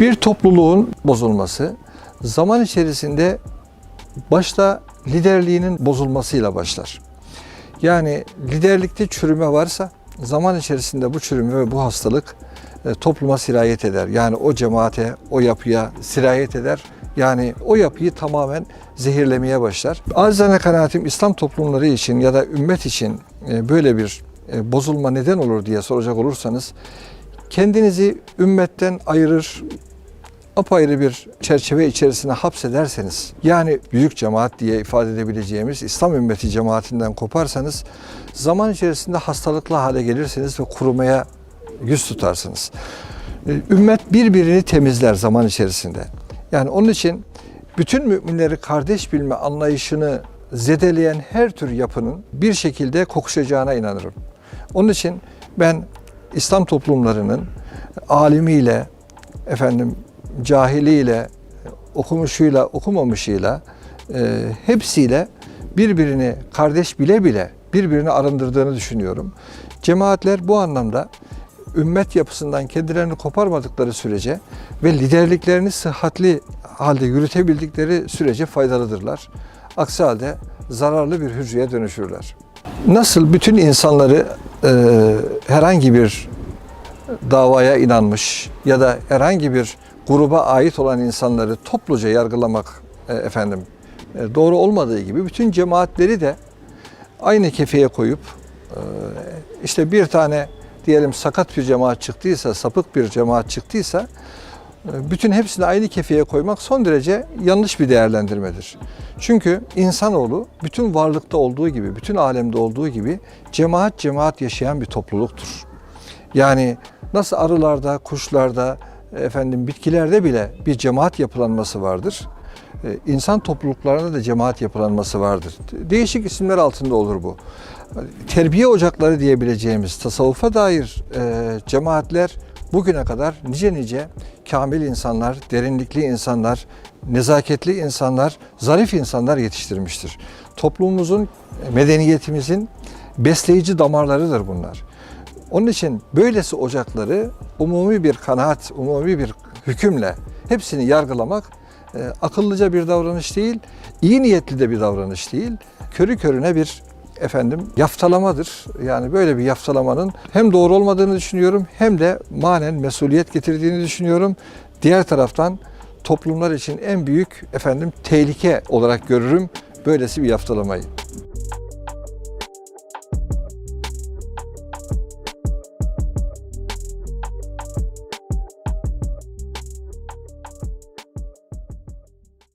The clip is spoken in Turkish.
Bir topluluğun bozulması zaman içerisinde başta liderliğinin bozulmasıyla başlar. Yani liderlikte çürüme varsa zaman içerisinde bu çürüme ve bu hastalık e, topluma sirayet eder. Yani o cemaate, o yapıya sirayet eder. Yani o yapıyı tamamen zehirlemeye başlar. Acizane kanaatim İslam toplumları için ya da ümmet için e, böyle bir e, bozulma neden olur diye soracak olursanız kendinizi ümmetten ayırır, apayrı bir çerçeve içerisine hapsederseniz, yani büyük cemaat diye ifade edebileceğimiz İslam ümmeti cemaatinden koparsanız, zaman içerisinde hastalıklı hale gelirsiniz ve kurumaya yüz tutarsınız. Ee, Ümmet birbirini temizler zaman içerisinde. Yani onun için bütün müminleri kardeş bilme anlayışını zedeleyen her tür yapının bir şekilde kokuşacağına inanırım. Onun için ben İslam toplumlarının alimiyle, efendim cahiliyle, okumuşuyla, okumamışıyla e, hepsiyle birbirini kardeş bile bile birbirini arındırdığını düşünüyorum. Cemaatler bu anlamda ümmet yapısından kendilerini koparmadıkları sürece ve liderliklerini sıhhatli halde yürütebildikleri sürece faydalıdırlar. Aksi halde zararlı bir hücreye dönüşürler. Nasıl bütün insanları e, herhangi bir davaya inanmış ya da herhangi bir gruba ait olan insanları topluca yargılamak e, efendim e, doğru olmadığı gibi bütün cemaatleri de aynı kefeye koyup e, işte bir tane diyelim sakat bir cemaat çıktıysa, sapık bir cemaat çıktıysa bütün hepsini aynı kefeye koymak son derece yanlış bir değerlendirmedir. Çünkü insanoğlu bütün varlıkta olduğu gibi, bütün alemde olduğu gibi cemaat cemaat yaşayan bir topluluktur. Yani nasıl arılarda, kuşlarda, efendim bitkilerde bile bir cemaat yapılanması vardır. Ee, İnsan topluluklarında da cemaat yapılanması vardır. Değişik isimler altında olur bu. Terbiye ocakları diyebileceğimiz tasavvufa dair e, cemaatler bugüne kadar nice nice kamil insanlar, derinlikli insanlar, nezaketli insanlar, zarif insanlar yetiştirmiştir. Toplumumuzun, medeniyetimizin besleyici damarlarıdır bunlar. Onun için böylesi ocakları umumi bir kanaat, umumi bir hükümle hepsini yargılamak e, akıllıca bir davranış değil, iyi niyetli de bir davranış değil. Körü körüne bir efendim yaftalamadır. Yani böyle bir yaftalamanın hem doğru olmadığını düşünüyorum hem de manen mesuliyet getirdiğini düşünüyorum. Diğer taraftan toplumlar için en büyük efendim tehlike olarak görürüm böylesi bir yaftalamayı.